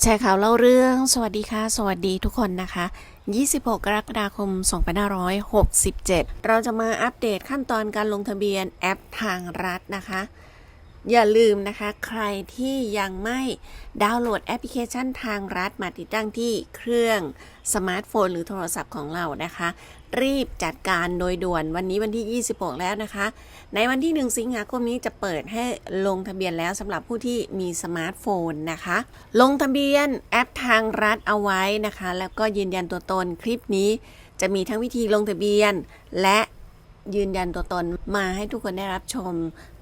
แชร์ข่าวเล่าเรื่อง สวัสดีค่ะ สวัสดีทุกคนนะคะ 26 กรกฎาคม 2567 เราจะมาอัปเดตขั้นตอนการลงทะเบียนแอปทางรัฐนะคะ อย่าลืมนะคะ ใครที่ยังไม่ดาวน์โหลดแอปพลิเคชันทางรัฐมาติดตั้งที่เครื่องสมาร์ทโฟนหรือโทรศัพท์ของเรานะคะ รีบจัดการโดยด่วนวันนี้วันที่ 26 แล้วนะคะ ในวันที่ 1 สิงหาคมนี้จะเปิดให้ลงทะเบียนแล้วสำหรับผู้ที่มีสมาร์ทโฟนนะคะ ลงทะเบียนแอปทางรัฐเอาไว้นะคะ แล้วก็ยืนยันตัวตนคลิปนี้ จะมีทั้งวิธีลงทะเบียน และ ยืนยันตัวตนมาให้ทุกคนได้รับชม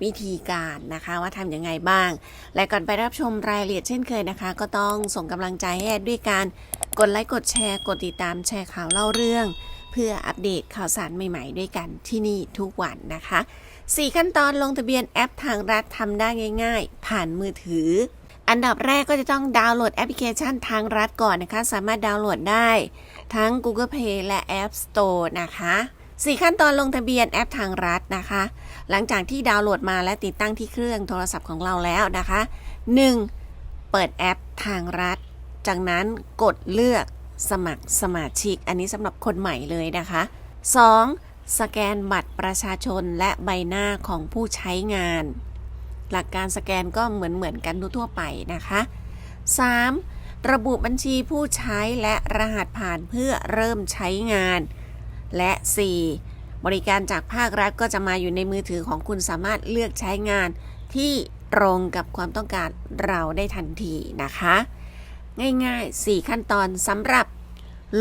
วิธีการนะคะว่าทำยังไงบ้าง และก่อนไปรับชมรายละเอียดเช่นเคยนะคะ ก็ต้องส่งกำลังใจให้ดด้วยการกดไลค์กดแชร์ กดติดตามแชร์ข่าวเล่าเรื่อง เพื่ออัปเดตข่าวสารใหม่ๆ ด้วยกันที่นี่ทุกวันนะคะ 4 ขั้นตอนลงทะเบียนแอปทางรัฐทำได้ง่าย ๆ ผ่านมือถือ อันดับแรกก็จะต้องดาวน์โหลดแอปพลิเคชันทางรัฐก่อนนะคะ สามารถดาวน์โหลดได้ ทั้ง Google Play และ App Store นะคะ 4 ขั้นตอนลงทะเบียนแอปทางรัฐนะคะ หลังจากที่ดาวน์โหลดมาและติดตั้งที่เครื่องโทรศัพท์ของเราแล้วนะคะ 1. เปิดแอปทางรัฐ จากนั้นกดเลือกสมัครสมาชิก อันนี้สำหรับคนใหม่เลยนะคะ 2. สแกนบัตรประชาชนและใบหน้าของผู้ใช้งาน หลักการสแกนก็เหมือนเหมือนกันทั่วไปนะคะ 3. ระบุบัญชีผู้ใช้และรหัสผ่านเพื่อเริ่มใช้งาน และ 4. บริการจากภาครัฐก็จะมาอยู่ในมือถือของคุณสามารถเลือกใช้งานที่ตรงกับความต้องการเราได้ทันทีนะคะ ง่ายๆ 4 ขั้นตอนสำหรับ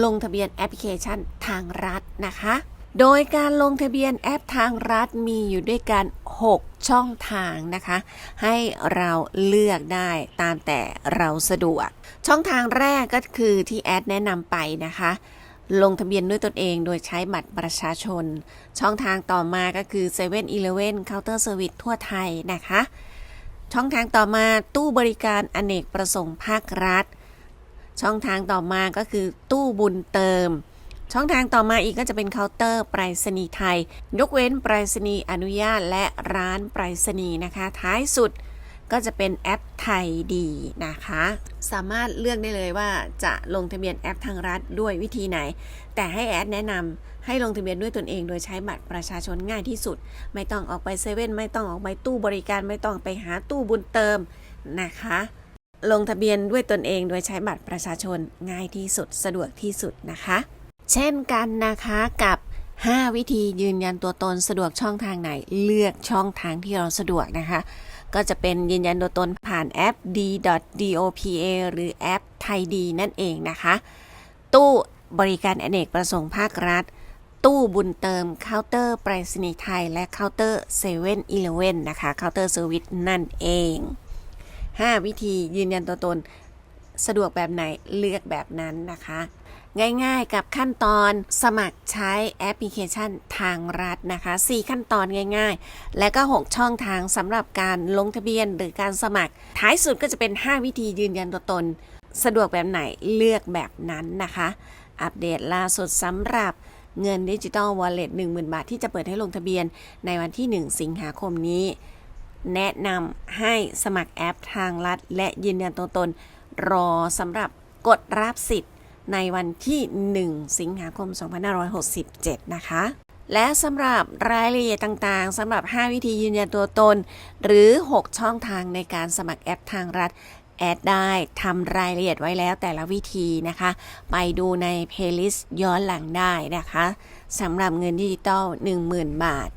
ลงทะเบียนแอปพลิเคชันทางรัฐนะคะ โดยการลงทะเบียนแอปทางรัฐมีอยู่ด้วยกัน 6 ช่องทางนะคะ ให้เราเลือกได้ตามแต่เราสะดวก ช่องทางแรกก็คือที่แอดแนะนำไปนะคะ ลงทะเบียนด้วยตนเองโดยใช้บัตรประชาชน ช่องทางต่อมาก็คือ7 e เ e ่ e อเคาน์เตอร์เซอร์วิสทั่วไทยนะคะ ช่องทางต่อมาตู้บริการอเนกประสงค์ภาครัฐ ช่องทางต่อมาก็คือตู้บุญเติม ช่องทางต่อมาอีกก็จะเป็นเคาน์เตอร์ไปรษณีย์ไทย ยกเว้นไปรษณีย์อนุญาตและร้านไปรษณีย์นะคะ ท้ายสุด ก็จะเป็นแอปไทยดีนะคะ สามารถเลือกได้เลยว่าจะลงทะเบียนแอปทางรัฐด้วยวิธีไหน แต่ให้แอดแนะนำให้ลงทะเบียนด้วยตนเอง โดยใช้บัตรประชาชนง่ายที่สุด ไม่ต้องออกไปเซเว่นไม่ต้องออกไปตู้บริการไม่ต้องไปหาตู้บุญเติมนะคะลงทะเบียนด้วยตนเองโดยใช้บัตรประชาชนง่ายที่สุดสะดวกที่สุดนะคะ เช่นกันนะคะกับ 5 วิธียืนยันตัวตนสะดวกช่องทางไหน เลือกช่องทางที่เราสะดวกนะคะ ก็จะเป็นยืนยันตัวตนผ่านแอป d.dopa หรือแอปไทยดีนั่นเองนะคะ ตู้บริการอเนกประสงค์ภาครัฐ ตู้บุญเติมเคาน์เตอร์ไปรษณีย์ไทย และเคาน์เตอร์เซเว่นอีเลเว่นนะคะเคาน์เตอร์เซอร์วิสนั่นเอง 5 วิธียืนยันตัวตนสะดวกแบบไหนเลือกแบบนั้นนะคะ ง่ายๆ กับขั้นตอนสมัครใช้แอปพลิเคชันทางรัฐนะคะ 4 ขั้นตอนง่ายๆ และก็ 6 ช่องทางสำหรับการลงทะเบียนหรือการสมัคร ท้ายสุดก็จะเป็น 5 วิธียืนยันตัวตน สะดวกแบบไหนเลือกแบบนั้นนะคะ อัปเดตล่าสุดสำหรับเงินดิจิ t a ลวอลเล็ต10,000 บาทที่จะเปิดให้ลงทะเบียนในวันที่ 1 สิงหาคมนี้ แนะนำให้สมัครแอปทางรัฐ และยืนยันตัวตน รอสำหรับกดรับสิทธิ์ ในวันที่ 1 สิงหาคม 2567 นะคะ และสำหรับรายละเอียดต่างๆสำหรับ 5 วิธียืนยันตัวตน หรือ 6 ช่องทางในการสมัครแอปทางรัฐแอดได้ทำรายละเอียดไว้แล้วแต่ละวิธีนะคะ ไปดูในเพลย์ลิสต์ย้อนหลังได้นะคะสำหรับเงินดิจิตอล10,000 บาท